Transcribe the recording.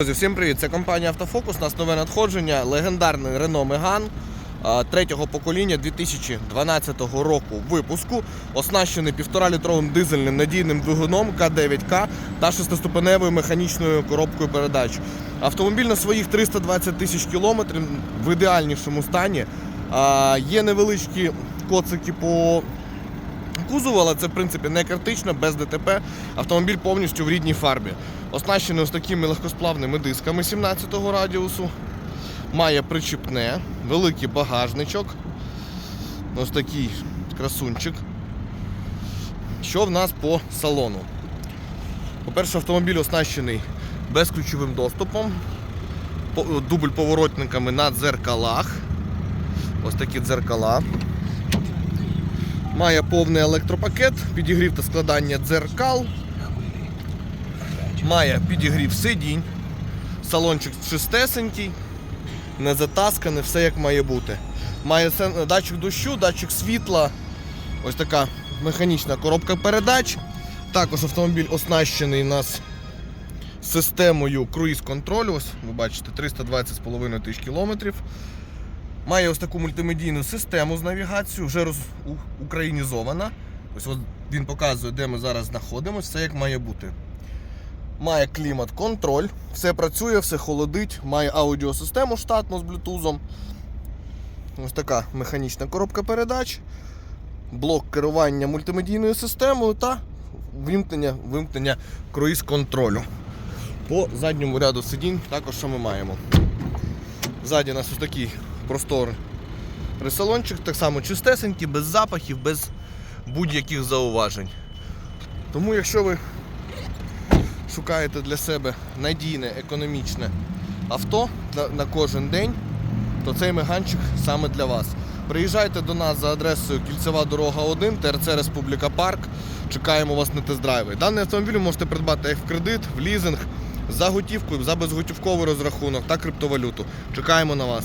Друзі, всім привіт! Це компанія Автофокус. У нас нове надходження. Легендарний Renault Megane третього покоління 2012 року випуску, оснащений 1,5-літровим дизельним надійним двигуном К9К та шестиступеневою механічною коробкою передач. Автомобіль на своїх 320 тисяч кілометрів в ідеальнішому стані. Є невеличкі коцики по кузову, але це в принципі не критично, без ДТП. Автомобіль повністю в рідній фарбі. Оснащений ось такими легкосплавними дисками 17-го радіусу. Має причіпне, великий багажничок. Ось такий красунчик. Що в нас по салону? По-перше, автомобіль оснащений безключовим доступом, дубль поворотниками на дзеркалах. Ось такі дзеркала. Має повний електропакет, підігрів та складання дзеркал. Має підігрів сидінь. Салончик чистесенький, не затасканий, все як має бути. Має датчик дощу, датчик світла. Ось така механічна коробка передач. Також автомобіль оснащений нас системою круїз-контролю. Ось ви бачите, 320,5 тисяч кілометрів. Має ось таку мультимедійну систему з навігацією, вже роз... українізована. Ось він показує, де ми зараз знаходимося, все як має бути. Має клімат-контроль, все працює, все холодить, має аудіосистему штатну з блютузом. Ось така механічна коробка передач, блок керування мультимедійною системою та вимкнення, вимкнення круїз-контролю. По задньому ряду сидінь також що ми маємо. Ззаді у нас ось такий просторий ресалончик, так само чистесенький, без запахів, без будь-яких зауважень. Тому, якщо ви шукаєте для себе надійне, економічне авто на, кожен день, то цей меганчик саме для вас. Приїжджайте до нас за адресою Кільцева дорога 1, ТРЦ Республіка Парк. Чекаємо вас на тест-драйви. Даний автомобіль ви можете придбати як в кредит, в лізинг, за готівку, за безготівковий розрахунок та криптовалюту. Чекаємо на вас.